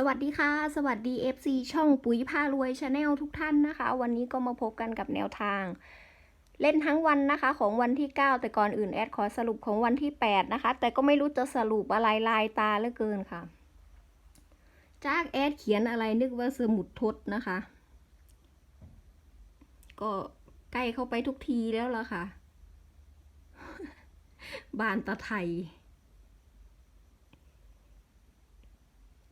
สวัสดีค่ะ สวัสดี FC ช่องปุ๋ยพารวยชาแนลทุกท่านนะคะ วันนี้ก็มาพบกันกับแนวทาง เล่นทั้งวันนะคะของวันที่ 9 แต่ก่อนอื่นแอดขอสรุปของวันที่ 8 นะคะ แต่ก็ไม่รู้จะสรุปอะไรลายตาเหลือเกินค่ะ จากแอดเขียนอะไรนึกว่าสมุดทดนะคะ ก็ใกล้เข้าไปทุกทีแล้วล่ะค่ะ บานตะไทย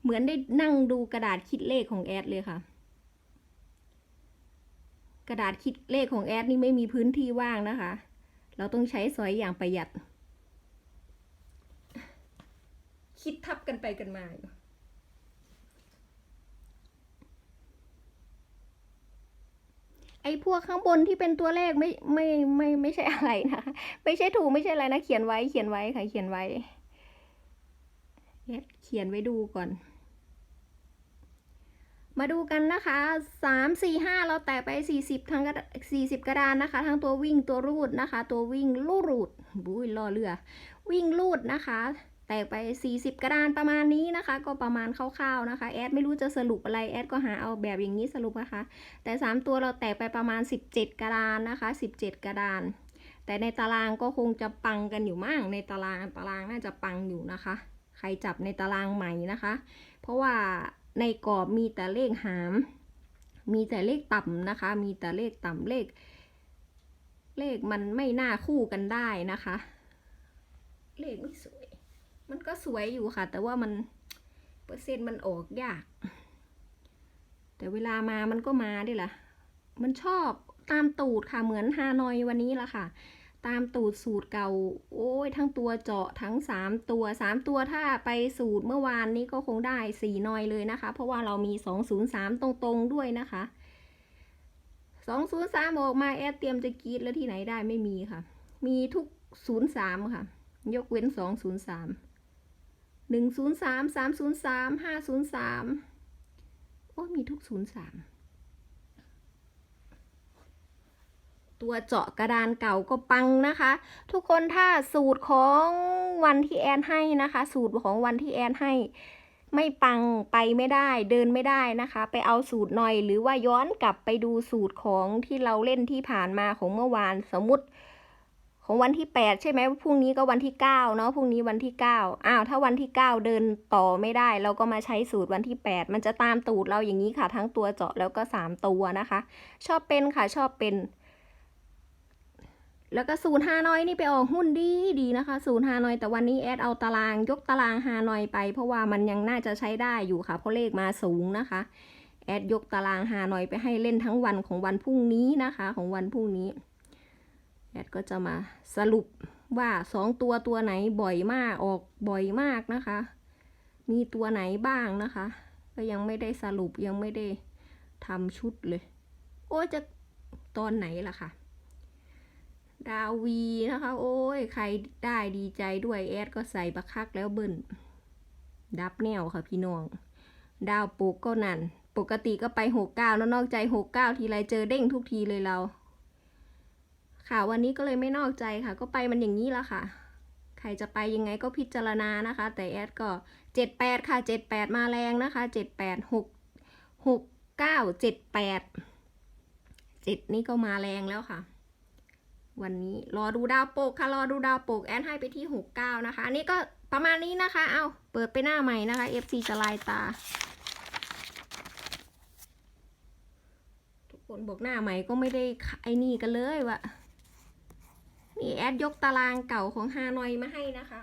เหมือนได้นั่งดูกระดาษคิดเลขของแอดเลยค่ะ กระดาษคิดเลขของแอดนี่ไม่มีพื้นที่ว่างนะคะ เราต้องใช้สอยอย่างประหยัด คิดทับกันไปกันมาอยู่ไอ้พวกข้างบนที่เป็นตัวเลขไม่ไม่ไม่ไม่ใช่อะไรนะคะไม่ใช่ถูกไม่ใช่อะไรนะ เขียนไว้เขียนไว้ค่ะเขียนไว้แอดเขียนไว้ดูก่อน มาดูกันนะคะสามสี่ห้าเราแตะไปสี่สิบทั้งกระสี่สิบกระดานนะคะ ทั้งตัววิ่งตัวรูดนะคะ ตัววิ่งลูรูดบุ้ยล่อเรือ วิ่งลูดนะคะ แตกไป 40 กระดานประมาณนี้นะคะ ก็ประมาณคร่าวๆนะคะ แอดไม่รู้จะสรุปอะไร แอดก็หาเอาแบบอย่างนี้สรุปนะคะ แต่ 3 ตัวเราแตกไปประมาณ 17 กระดานนะคะ 17 กระดาน แต่ในตารางก็คงจะปังกันอยู่มั่ง ในตารางตารางน่าจะปังอยู่นะคะ ใครจับในตารางใหม่นะคะ เพราะว่า ในกรอบมีแต่เลขหาม มีแต่เลขต่ำนะคะ มีแต่เลขต่ำเลข เลขมันไม่น่าคู่กันได้นะคะ เลขไม่สวย มันก็สวยอยู่ค่ะ แต่ว่ามันเปอร์เซ็นต์มันออกยาก แต่เวลามามันก็มาดิล่ะ มันชอบตามตูดค่ะเหมือนฮานอยวันนี้ละค่ะ ตามตูดสูตรเก่า โอ้ยทั้งตัวเจาะทั้ง 3 ตัว 3 ตัวถ้าไปสูตรเมื่อวานนี้ก็คงได้4น่อยเลยนะคะ เพราะว่าเรามี 203 ตรงๆด้วยนะคะ 203 ออกมาแอดเตรียมจะกีดแล้วที่ไหนได้ไม่มีค่ะ มีทุก 03 ค่ะ ยกเว้น 203 103 303 503 โอ้ มีทุก 03 ตัวเจาะกระดานเก่าก็ปังนะคะ ทุกคนถ้าสูตรของวันที่แอนให้นะคะ สูตรของวันที่แอนให้ ไม่ปังไปไม่ได้เดินไม่ได้นะคะ ไปเอาสูตรหน่อย หรือว่าย้อนกลับไปดูสูตรของที่เราเล่นที่ผ่านมาของเมื่อวานสมมติของวันที่ 8 ใช่ไหมพรุ่งนี้ก็วันที่ 9 เนาะพรุ่งนี้วันที่ 9 อ้าว ถ้าวันที่ 9 เดินต่อไม่ได้ เราก็มาใช้สูตรวันที่ 8 มันจะตามตูดเราอย่างนี้ค่ะ ทั้งตัวเจาะแล้วก็ 3 ตัวนะคะ ชอบเป็นค่ะชอบเป็น แล้วก็ศูนย์ฮานอยนี่ไปออกหุ้นดีดีนะคะศูนย์ฮานอยแต่วันนี้แอดเอาตารางยกตารางฮานอยไป เพราะว่ามันยังน่าจะใช้ได้อยู่ค่ะ เพราะเลขมาสูงนะคะ แอดยกตารางฮานอยไปให้เล่นทั้งวันของวันพรุ่งนี้นะคะ ของวันพรุ่งนี้แอดก็จะมาสรุปว่าสองตัวตัวไหนบ่อยมากออกบ่อยมากนะคะ มีตัวไหนบ้างนะคะ ก็ยังไม่ได้สรุปยังไม่ได้ทำชุดเลย โอ้จะตอนไหนล่ะค่ะ ดาวีนะคะ โอ้ย ใครได้ดีใจด้วยแอดก็ใส่บักคักแล้วเบิ่นดับแนวค่ะพี่น้อง ดาวปุกก็นั่น ปกติก็ไปหกเก้าแล้วนอกใจหกเก้าทีไรเจอเด้งทุกทีเลยเรา ค่ะวันนี้ก็เลยไม่นอกใจค่ะ ก็ไปมันอย่างนี้ละค่ะ ใครจะไปยังไงก็พิจารณานะคะ แต่แอดก็เจ็ดแปดค่ะเจ็ดแปดมาแรงนะคะเจ็ดแปดหกหกเก้าเจ็ดแปดเจ็ดนี่ก็มาแรงแล้วค่ะ วันนี้รอดูดาวโปกค่ะรอดูดาวโปกแอนให้ไปที่หกเก้านะคะ อันนี้ก็ประมาณนี้นะคะ เอาเปิดไปหน้าใหม่นะคะ FC จะลายตา ทุกคนบอกหน้าใหม่ก็ไม่ได้ไอ้นี่กันเลยวะนี่แอดยกตารางเก่าของฮานอยมาให้นะคะ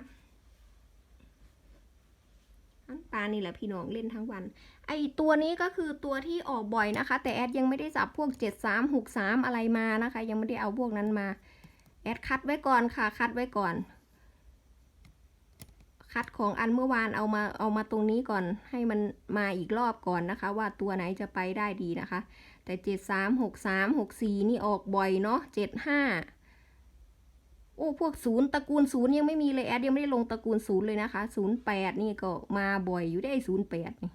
อันปลานี่แหละพี่น้องเล่นทั้งวัน ไอตัวนี้ก็คือตัวที่ออกบ่อยนะคะ แต่แอดยังไม่ได้จับพวก 7 3 6 3 อะไรมานะคะ ยังไม่ได้เอาพวกนั้นมา แอดคัดไว้ก่อนค่ะ คัดไว้ก่อน คัดของอันเมื่อวานเอามาเอามาตรงนี้ก่อน ให้มันมาอีกรอบก่อนนะคะ ว่าตัวไหนจะไปได้ดีนะคะ แต่เจ็ดสามหกสามหกสี่นี่ออกบ่อยเนาะเจ็ดห้า โอ้พวกศูนย์ตระกูลศูนย์ยังไม่มีเลยแอดยังไม่ได้ลงตระกูลศูนย์เลยนะคะศูนย์แปดนี่ก็มาบ่อยอยู่ได้ศูนย์แปดนี่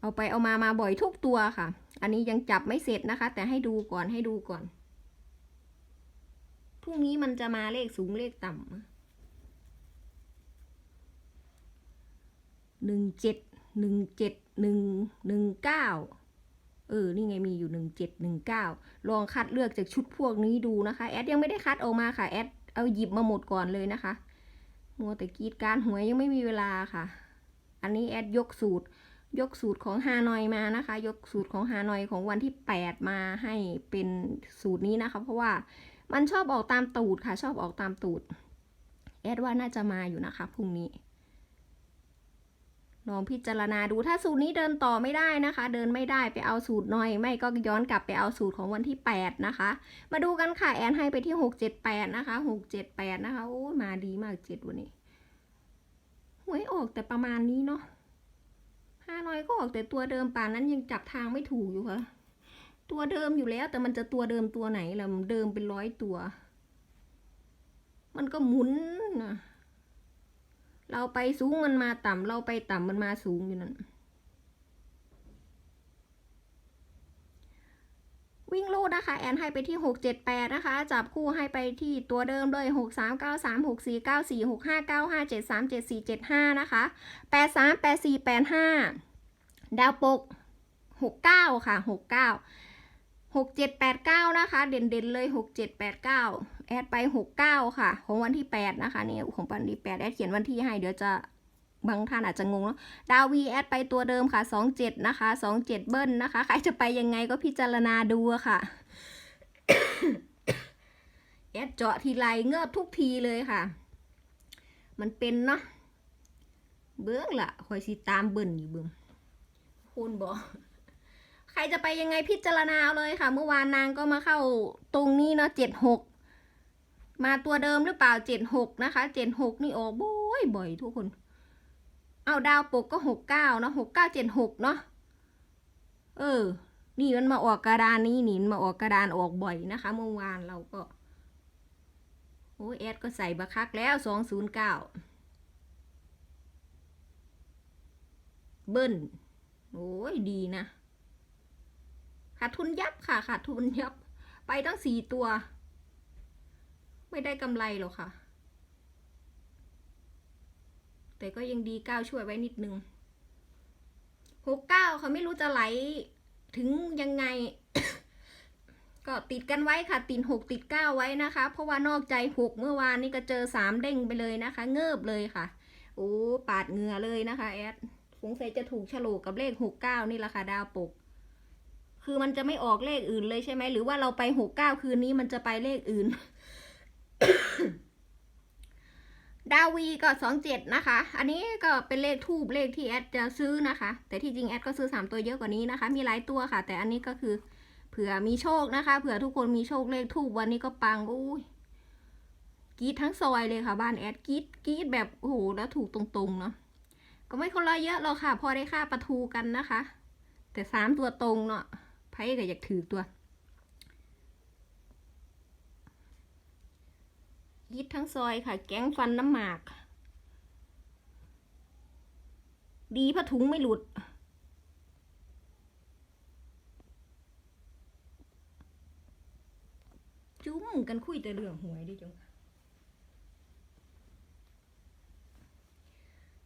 เอาไปเอามามาบ่อยทุกตัวค่ะ อันนี้ยังจับไม่เสร็จนะคะ แต่ให้ดูก่อนให้ดูก่อนพรุ่งนี้มันจะมาเลขสูงเลขต่ำหนึ่งเจ็ดหนึ่งเจ็ดหนึ่งหนึ่งเก้า เออ นี่ไงมีอยู่หนึ่งเจ็ดหนึ่งเก้าลองคัดเลือกจากชุดพวกนี้ดูนะคะ แอดยังไม่ได้คัดออกมาค่ะ แอดเอาหยิบมาหมดก่อนเลยนะคะ มัวแต่กรีดการหวยยังไม่มีเวลาค่ะ อันนี้แอดยกสูตร ยกสูตรของฮานอยมานะคะ ยกสูตรของฮานอยของวันที่ 8 มาให้เป็นสูตรนี้นะคะ เพราะว่ามันชอบออกตามตูดค่ะ ชอบออกตามตูด แอดว่าน่าจะมาอยู่นะคะพรุ่งนี้ ลองพิจารณาดูถ้าสูตรนี้เดินต่อไม่ได้นะคะ เดินไม่ได้ไปเอาสูตรหน่อย ไม่ก็ย้อนกลับไปเอาสูตรของวันที่ 8 นะคะ มาดูกันค่ะแอนให้ไปที่ 678 นะคะ 678 นะคะโอ้มาดีมากเจ็ดวันนี้หวยออกแต่ประมาณนี้เนาะห้าน้อยก็ออกแต่ตัวเดิมป่านนั้นยังจับทางไม่ถูกอยู่ค่ะ ตัวเดิมอยู่แล้วแต่มันจะตัวเดิมตัวไหนล่ะเดิมเป็นร้อยตัว มันก็หมุนนะ เราไปสูงมันมาต่ำเราไปต่ำมันมาสูงอยู่นั่นวิ่งลูดนะคะ แอนให้ไปที่ 678 นะคะ จับคู่ให้ไปที่ตัวเดิมเลย 6393 6494 6595 7374 75 นะคะ 83 84 85 ดาวปก 69 ค่ะ 69 6789 นะคะ เด่นๆเลย 6789 แอดไป69ค่ะ ของวันที่8นะคะนี่ของวันที่8แอดเขียนวันที่ให้เดี๋ยวจะบางท่านอาจจะงงเนาะดาวีแอดไปตัวเดิมค่ะ27นะคะ27เบิ้ลนะคะ ใครจะไปยังไงก็พิจารณาดูค่ะแอดเจาะทีไรเงือบทุกทีเลยค่ะ มันเป็นเนาะ เบื้องละคอยสิตามเบิ้ลอยู่เบื้องคุณบอกใครจะไปยังไงพิจารณาเอาเลยค่ะ เมื่อวานนางก็มาเข้าตรงนี้เนาะ76 มาตัวเดิมหรือเปล่า76นะคะ76นี่โอ้บ่อยบ่อยทุกคน เอาดาวปกก็หกเก้าเนาะหกเก้าเจ็ดหกเนาะเออ นี่มันมาออกกระดานนี้นี่มันมาออกกระดานออกบ่อยนะคะเมื่อวานเราก็โอ้แอดก็ใส่บักคักแล้วสองศูนย์เก้าเบิ้ลโอ้ยดีนะขาดทุนยับค่ะขาดทุนยับ ไปตั้งสี่ตัว ไม่ได้กำไรหรอกค่ะ แต่ก็ยังดีก้าวช่วยไว้นิดนึงหกเก้าเขาไม่รู้จะไหลถึงยังไง ก็ติดกันไว้ค่ะ ติดหกติดเก้าไว้นะคะ เพราะว่านอกใจหกเมื่อวานนี่ก็เจอสามเด้งไปเลยนะคะ เงิบเลยค่ะโอ้ปาดเหงื่อเลยนะคะแอดสงสัยจะถูกฉลกกับเลขหกเก้านี่แหละค่ะดาวปก คือมันจะไม่ออกเลขอื่นเลยใช่ไหมหรือว่าเราไปหกเก้าคืนนี้มันจะไปเลขอื่น ดาวีก็สองเจ็ดนะคะ อันนี้ก็เป็นเลขทูบเลขที่แอดจะซื้อนะคะ แต่ที่จริงแอดก็ซื้อสามตัวเยอะกว่านี้นะคะ มีหลายตัวค่ะ แต่อันนี้ก็คือเผื่อมีโชคนะคะ เผื่อทุกคนมีโชคเลขทูบวันนี้ก็ปังอุ้ยกีดทั้งซอยเลยค่ะบ้านแอดกีดกีดแบบโอ้โหแล้วถูกตรงๆเนาะก็ไม่คนละเยอะหรอกค่ะ พอได้ค่าประทูกันนะคะ แต่สามตัวตรงเนาะไพ่ก็อยากถือตัว ยิดทั้งซอยค่ะ แก๊งฟันน้ำหมาก ดีผ้าถุงไม่หลุด จุ้มกันคุยแต่เรื่องหวยดิจัง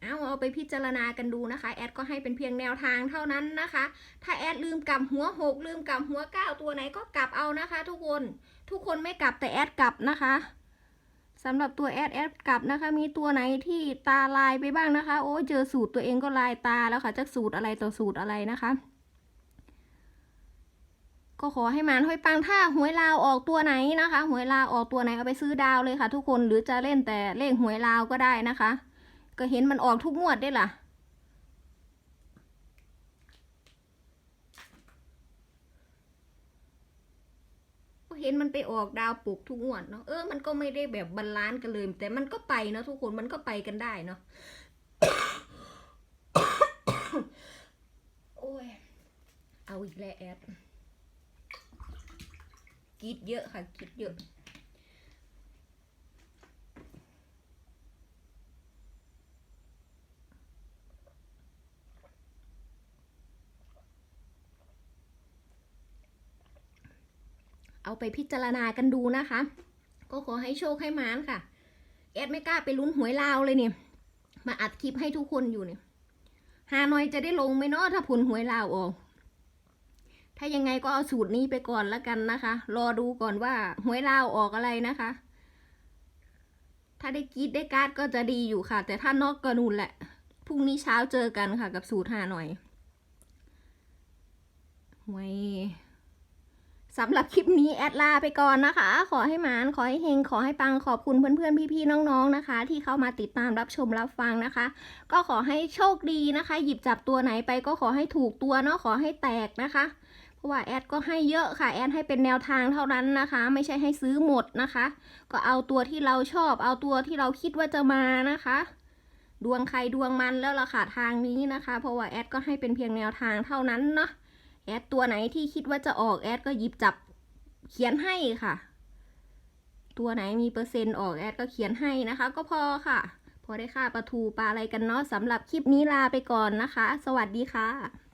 เอาเอาไปพิจารณากันดูนะคะ แอดก็ให้เป็นเพียงแนวทางเท่านั้นนะคะ ถ้าแอดลืมกลับหัวหกลืมกลับหัวเก้าตัวไหนก็กลับเอานะคะ ทุกคน ทุกคนไม่กลับแต่แอดกลับนะคะ สำหรับตัวแอดแอดกลับนะคะ มีตัวไหนที่ตาลายไปบ้างนะคะ โอ้เจอสูตรตัวเองก็ลายตาแล้วค่ะจากสูตรอะไรต่อสูตรอะไรนะคะ ก็ขอให้มันห้อยปังถ้าหวยลาวออกตัวไหนนะคะหวยลาวออกตัวไหนเอาไปซื้อดาวเลยค่ะ ทุกคนหรือจะเล่นแต่เลขหวยลาวก็ได้นะคะ ก็เห็นมันออกทุกงวดได้ล่ะ ห็นมันไปออกดาวปลุกทุกงวดเนาะเออมันก็ไม่ได้แบบบาลานซ์กันเลย แต่มันก็ไปเนาะทุกคนมันก็ไปกันได้เนาะโอ้ยเอาอีกแล้วแอดกิดเยอะค่ะกิดเยอะ เอาไปพิจารณากันดูนะคะ ก็ขอให้โชคให้มานค่ะ แอดไม่กล้าไปลุ้นหวยลาวเลยเนี่ยมาอัดคลิปให้ทุกคนอยู่เนี่ยฮานอยจะได้ลงไหมเนาะถ้าผลหวยลาวออกถ้ายังไงก็เอาสูตรนี้ไปก่อนแล้วกันนะคะ รอดูก่อนว่าหวยลาวออกอะไรนะคะ ถ้าได้กีดได้การ์ดก็จะดีอยู่ค่ะ แต่ถ้านอกก็นูนแหละ พรุ่งนี้เช้าเจอกันค่ะกับสูตรหาหน่อยหวย สำหรับคลิปนี้แอดลาไปก่อนนะคะ ขอให้หมาน ขอให้เฮง ขอให้ปัง ขอบคุณเพื่อนๆ พี่ๆ น้องๆ นะคะ ที่เข้ามาติดตามรับชมรับฟังนะคะ ก็ขอให้โชคดีนะคะ หยิบจับตัวไหนไปก็ขอให้ถูกตัวเนาะ ขอให้แตกนะคะ เพราะว่าแอดก็ให้เยอะค่ะ แอดให้เป็นแนวทางเท่านั้นนะคะ ไม่ใช่ให้ซื้อหมดนะคะ ก็เอาตัวที่เราชอบ เอาตัวที่เราคิดว่าจะมานะคะ ดวงใครดวงมันแล้วล่ะค่ะทางนี้นะคะ เพราะว่าแอดก็ให้เป็นเพียงแนวทางเท่านั้นเนาะ แอดตัวไหนที่คิดว่าจะออกแอดก็หยิบจับเขียนให้ค่ะ ตัวไหนมีเปอร์เซ็นต์ออกแอดก็เขียนให้นะคะ ก็พอค่ะ พอได้ค่าปลาทูปลาอะไรกันเนาะสำหรับคลิปนี้ลาไปก่อนนะคะ สวัสดีค่ะ